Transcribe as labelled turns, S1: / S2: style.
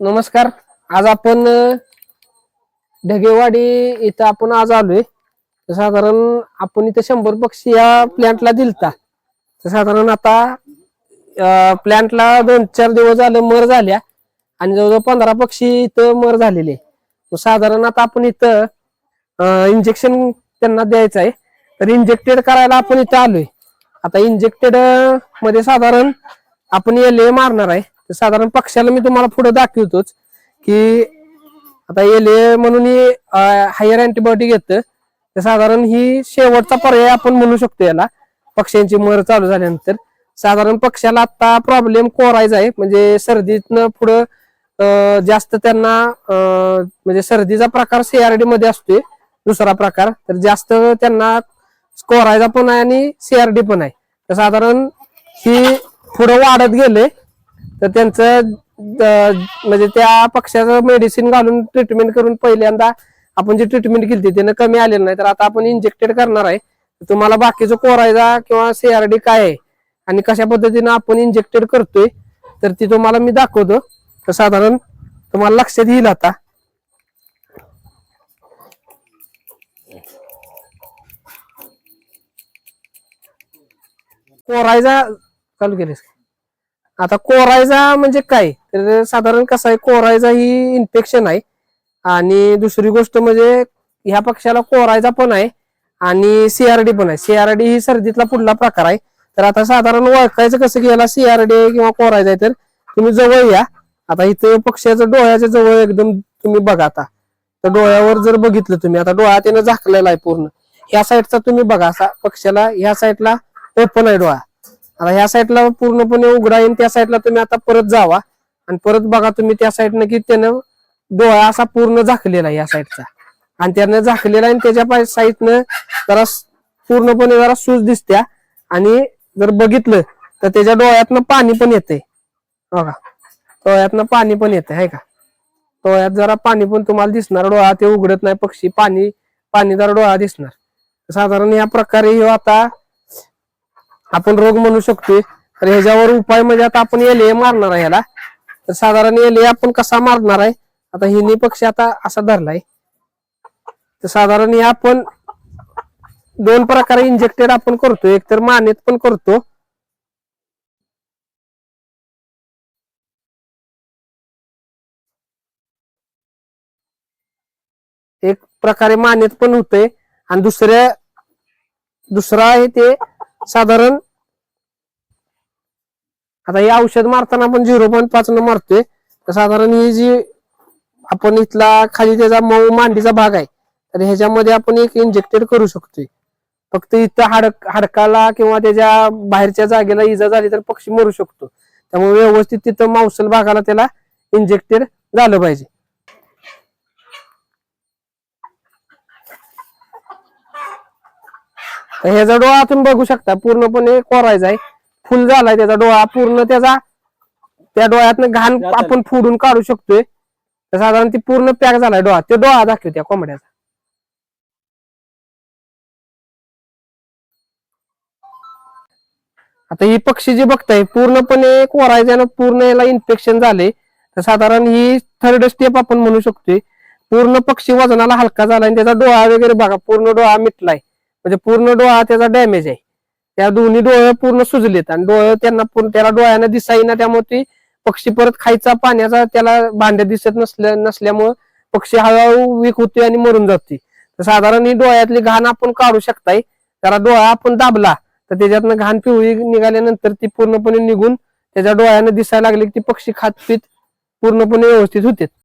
S1: नमस्कार. आज आपण ढगेवाडी इथं आपण आज आलोय. तर साधारण आपण इथं शंभर पक्षी या प्लॅन्टला दिलता. तर साधारण आता प्लॅन्टला दोन चार दिवस झाले मर झाल्या आणि जवळजवळ पंधरा पक्षी इथं मर झालेले. साधारण आता आपण इथं इंजेक्शन त्यांना द्यायचं आहे. तर इंजेक्टेड करायला आपण इथं आलोय. आता इंजेक्टेडमध्ये साधारण आपण एल मारणार आहे. तर साधारण पक्षाला मी तुम्हाला पुढे दाखवतोच की आता एल म्हणून ही हायर अँटीबायोटिक येतं. तर साधारण ही शेवटचा पर्याय आपण म्हणू शकतो याला. पक्ष्यांची मर चालू झाल्यानंतर. साधारण पक्षाला आता प्रॉब्लेम कोरायचा आहे. म्हणजे सर्दीतनं पुढं जास्त त्यांना म्हणजे सर्दीचा प्रकार सीआरडी मध्ये असतोय. दुसरा प्रकार. तर जास्त त्यांना कोरायचा पण आहे आणि सीआरडी पण आहे. तर साधारण ही पुढं वाढत गेले तर त्यांचं म्हणजे त्या पक्षाचं मेडिसिन घालून ट्रीटमेंट करून पहिल्यांदा आपण जी ट्रीटमेंट केली त्यानं कमी आलेलं नाही. तर आता आपण इंजेक्टेड करणार आहे. तुम्हाला बाकीचं कोरायचा किंवा सीआरडी काय आहे आणि कशा पद्धतीनं आपण इंजेक्टेड करतोय तर ती तुम्हाला मी दाखवतो. तर साधारण तुम्हाला लक्षात येईल आता. कोरायचा चालू केलेस. आता कोरायझा म्हणजे काय? तर साधारण कसं आहे कोरायचा ही इन्फेक्शन आहे. आणि दुसरी गोष्ट म्हणजे ह्या पक्षाला कोरायजा पण आहे आणि सीआरडी पण आहे. सीआरडी ही सर्दीतला पुढला प्रकार आहे. तर आता साधारण ओळखायचं कसं की याला सीआरडी किंवा कोरायचा आहे तर तुम्ही जवळ या. आता इथे पक्षाचं डोळ्याच्या जवळ एकदम तुम्ही बघा आता. तर डोळ्यावर जर बघितलं तुम्ही आता डोळा त्यानं झाकलेला आहे पूर्ण. ह्या साईडचा तुम्ही बघा असा पक्षाला ह्या साईडला ओपन आहे डोळा. आता ह्या साईडला पूर्णपणे उघडा येईल त्या साईडला तुम्ही आता परत जावा. आणि परत बघा तुम्ही त्या साईडनं की त्यानं डोळा असा पूर्ण झाकलेला आहे या साईडचा आणि त्यानं झाकलेला आहे आणि त्याच्या साईडनं जरा पूर्णपणे जरा सूज दिसत्या. आणि जर बघितलं तर त्याच्या डोळ्यातनं पाणी पण येते बघा डोळ्यातनं पाणी पण येते आहे का? डोळ्यात जरा पाणी पण तुम्हाला दिसणार डोळा ते उघडत नाही पक्षी पाणी पाणीदार डोळा दिसणार. साधारण या प्रकारे आता आपण रोग म्हणू शकतोय. तर ह्याच्यावर उपाय म्हणजे आता आपण एल मारणार आहे ह्याला. तर साधारण एल आपण कसा मारणार आहे? आता हिनी पक्षी आता असा धरलाय. तर साधारण हे आपण दोन प्रकारे इंजेक्टेड आपण करतो एक तर मानेत पण करतो. एक प्रकारे मानेत पण होतंय. आणि दुसऱ्या दुसरा आहे ते साधारण. आता हे औषध मारताना आपण झिरो पॉईंट पाच न मारतोय तर साधारण ही जी आपण इथला खाली त्याचा मऊ मांडीचा भाग आहे तर ह्याच्यामध्ये आपण एक इंजेक्टेड करू शकतोय. फक्त इथं हाड हाडकाला किंवा त्याच्या बाहेरच्या जागेला इजा झाली तर पक्षी मरू शकतो. त्यामुळे व्यवस्थित तिथं मांसल भागाला त्याला इंजेक्टेड झालं पाहिजे. तर ह्याचा डोळा तुम्ही बघू शकता पूर्णपणे कोरायचा आहे. फुल झालाय त्याचा डोळा पूर्ण त्याचा त्या डोळ्यातनं घाण आपण फोडून काढू शकतोय. तर साधारण ती पूर्ण पॅक झालाय डोळा. ते डोळा दाखव त्या कोंबड्याचा. आता ही पक्षी जी बघताय पूर्णपणे कोरायच्यानं पूर्ण याला इन्फेक्शन झाले तर साधारण ही थर्ड स्टेप आपण म्हणू शकतोय. पूर्ण पक्षी वजनाला हलका झाला आणि त्याचा डोळा वगैरे बघा पूर्ण डोळा मिटलाय. म्हणजे पूर्ण डोळा त्याचा डॅमेज आहे. त्या दोन्ही डोळे पूर्ण सुजलेत आणि डोळे त्यांना पूर्ण त्याला डोळ्यानं दिसाईना त्यामुळे ती पक्षी परत खायचा पाण्याचा त्याला भांड्या दिसत नसल्या नसल्यामुळं पक्षी हळूहळू वीक होते आणि मरून जाते तर साधारण ही डोळ्यातली घाण आपण काढू शकताय. त्याला डोळा आपण दाबला तर त्याच्यातनं घाण पिवळी निघाल्यानंतर ती पूर्णपणे निघून त्याच्या डोळ्यानं दिसायला लागली की ती पक्षी खात पीत पूर्णपणे व्यवस्थित होते